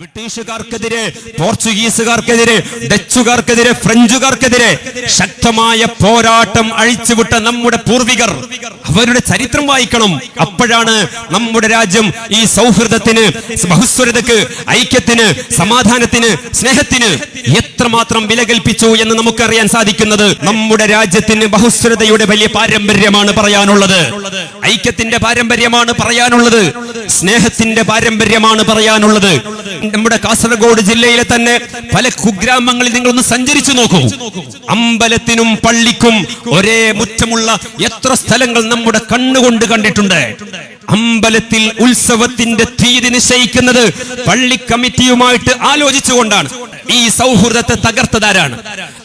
ബ്രിട്ടീഷുകാർക്കെതിരെ പോർച്ചുഗീസുകാർക്കെതിരെ ഡച്ചുകാർക്കെതിരെ ഫ്രഞ്ചുകാർക്കെതിരെ ശക്തമായ പോരാട്ടം അഴിച്ചുവിട്ട നമ്മുടെ പൂർവികർ അവരുടെ ചരിത്രം വായിക്കണം. അപ്പോഴാണ് നമ്മുടെ രാജ്യം ഈ സൗഹൃദത്തിന് ബഹുസ്വരതക്ക് ഐക്യത്തിന് സമാധാനത്തിന് സ്നേഹത്തിന് എത്രമാത്രം വില കൽപ്പിച്ചു എന്ന് നമുക്കറിയാൻ സാധിക്കുന്നത്. നമ്മുടെ രാജ്യത്തിന് ബഹുസ്വരതയുടെ വലിയ പാരമ്പര്യമാണ് പറയാനുള്ളത്. ഐക്യത്തിന്റെ പാരമ്പര്യമാണ് പറയാനുള്ളത്. സ്നേഹത്തിന്റെ പാരമ്പര്യമാണ് പറയാനുള്ളത്. നമ്മുടെ കാസർഗോഡ് ജില്ലയിലെ തന്നെ പല കുഗ്രാമങ്ങളിൽ നിങ്ങളൊന്ന് സഞ്ചരിച്ചു നോക്കൂ. അമ്പലത്തിനും പള്ളിക്കും ഒരേ മുറ്റമുള്ള എത്ര സ്ഥലങ്ങൾ നമ്മുടെ കണ്ണുകൊണ്ട് കണ്ടിട്ടുണ്ട്. അമ്പലത്തിൽ ഉത്സവത്തിന്റെ തീയതി നിശ്ചയിക്കുന്നത് പള്ളി കമ്മിറ്റിയുമായിട്ട് ആലോചിച്ചുകൊണ്ടാണ്. ഈ സൗഹൃദത്തെ തകർത്തതാരാണ്?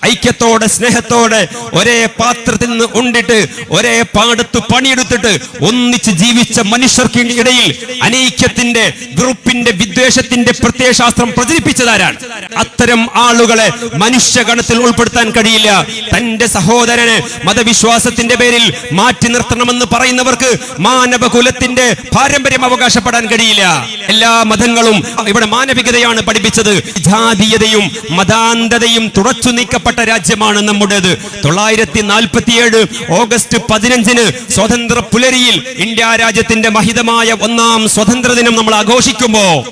ഐക്യത്തോടെ സ്നേഹത്തോടെ ഒരേ പാത്രത്തിൽ നിന്ന് ഉണ്ടിട്ട് ഒരേ പാടത്ത് പണിയെടുത്തിട്ട് ഒന്നിച്ച് ജീവിച്ച മനുഷ്യർക്ക് ഇടയിൽ അനൈക്യത്തിന്റെ ഗ്രൂപ്പിന്റെ വിദ്വേഷത്തിന്റെ പ്രത്യയശാസ്ത്രം പ്രചരിപ്പിച്ചതാരാണ് അത്തരം ആളുകളെ മനുഷ്യഗണത്തിൽ ഉൾപ്പെടുത്താൻ കഴിയില്ല. തന്റെ സഹോദരനെ മതവിശ്വാസത്തിന്റെ പേരിൽ മാറ്റി നിർത്തണമെന്ന് പറയുന്നവർക്ക് മാനവകുലത്തിന്റെ പാരമ്പര്യം അവകാശപ്പെടാൻ കഴിയില്ല. എല്ലാ മതങ്ങളും ഇവിടെ മാനവികതയാണ് പഠിപ്പിച്ചത്. ജാതീയതയും മതാന്തതയും തുടച്ചു നീക്കപ്പെട്ട രാജ്യമാണ് നമ്മുടേത്. തൊള്ളായിരത്തി നാൽപ്പത്തിയേഴ് ഓഗസ്റ്റ് പതിനഞ്ചിന് സ്വതന്ത്ര പുലരിയിൽ ഇന്ത്യ രാജ്യത്തിന്റെ മഹിതമായ ഒന്നാം സ്വതന്ത്ര ദിനം നമ്മൾ ആഘോഷിക്കുമ്പോ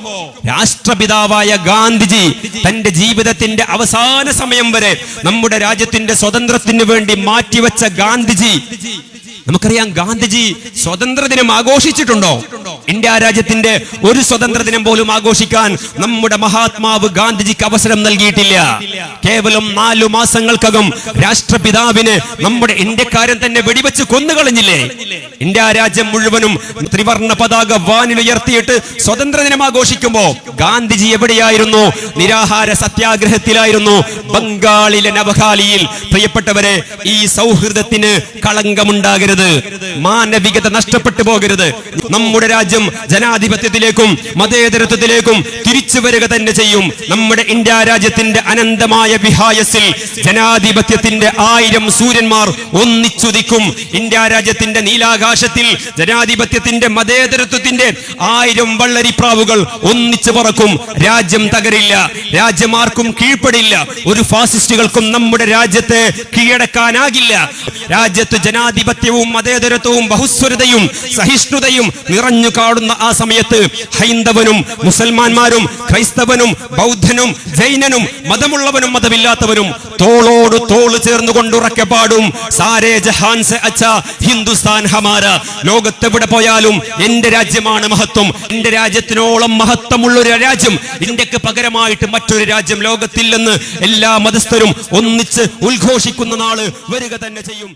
രാഷ്ട്രപിതാവായ ഗാന്ധിജി തന്റെ ജീവിതത്തിന്റെ അവസാന സമയം വരെ നമ്മുടെ രാജ്യത്തിന്റെ സ്വതന്ത്രത്തിന് വേണ്ടി മാറ്റിവെച്ച ഗാന്ധിജി. നമുക്കറിയാം ഗാന്ധിജി സ്വതന്ത്ര ദിനം ആഘോഷിച്ചിട്ടുണ്ടോ? ഇന്ത്യ രാജ്യത്തിന്റെ ഒരു സ്വതന്ത്ര ദിനം പോലും ആഘോഷിക്കാൻ നമ്മുടെ മഹാത്മാവ് ഗാന്ധിജിക്ക് അവസരം നൽകിയിട്ടില്ല. കേവലം നാലു മാസങ്ങൾക്കകം രാഷ്ട്രപിതാവിന് നമ്മുടെ ഇന്ത്യക്കാരൻ തന്നെ വെടിവെച്ച് കൊന്നുകളഞ്ഞില്ലേ? ഇന്ത്യ രാജ്യം മുഴുവനും ത്രിവർണ പതാക വാനിലുയർത്തിയിട്ട് സ്വതന്ത്ര ദിനം ആഘോഷിക്കുമ്പോ ഗാന്ധിജി എവിടെയായിരുന്നു? നിരാഹാര സത്യാഗ്രഹത്തിലായിരുന്നു. ബംഗാളിലെ നവഹാലിയിൽ. പ്രിയപ്പെട്ടവരെ ഈ സൗഹൃദത്തിന് കളങ്കമുണ്ടാകരുത്. മാനവികത നഷ്ടപ്പെട്ടു പോകരുത്. നമ്മുടെ രാജ്യം ജനാധിപത്യത്തിലേക്കും മതേതരത്വത്തിലേക്കും തിരിച്ചു വരിക തന്നെ ചെയ്യും. നമ്മുടെ ഇന്ത്യ രാജ്യത്തിന്റെ അനന്തമായ വിഹായസിൽ ജനാധിപത്യത്തിന്റെ ആയിരം സൂര്യന്മാർ ഒന്നിച്ചുദിക്കും. ഇന്ത്യ രാജ്യത്തിന്റെ നീലാകാശത്തിൽ ജനാധിപത്യത്തിന്റെ മതേതരത്വത്തിന്റെ ആയിരം വള്ളരിപ്രാവുകൾ ഒന്നിച്ചു പറക്കും. രാജ്യം തകരില്ല രാജ്യമാർക്കും കീഴ്പ്പെടില്ല. ഒരു ഫാസിസ്റ്റുകൾക്കും നമ്മുടെ രാജ്യത്തെ കീഴടക്കാനാകില്ല. രാജ്യത്ത് ജനാധിപത്യവും മതേതരത്വവും ബഹുസ്വരതയും സഹിഷ്ണുതയും നിറഞ്ഞു കാണുന്ന ആ സമയത്ത് ഹൈന്ദവനും മുസൽമാന്മാരും ക്രൈസ്തവനും ബൗദ്ധനും ജൈനനും മതമുള്ളവനും മതമില്ലാത്തവരും തോളോട് തോൾ ചേർന്നുകൊണ്ട് ഉറക്കെ പാടും. സാരേ ജഹാൻ സെ അച്ഛാ ഹിന്ദുസ്ഥാൻ ഹമാര. ലോകത്തെവിടെ പോയാലും എന്റെ രാജ്യമാണ് മഹത്വം. എന്റെ രാജ്യത്തിനോളം മഹത്വമുള്ള ഒരു രാജ്യം. ഇന്ത്യയ്ക്ക് പകരമായിട്ട് മറ്റൊരു രാജ്യം ലോകത്തില്ലെന്ന് എല്ലാ മതസ്ഥരും ഒന്നിച്ച് ഉദ്ഘോഷിക്കുന്ന നാൾ വരിക തന്നെ ചെയ്യും.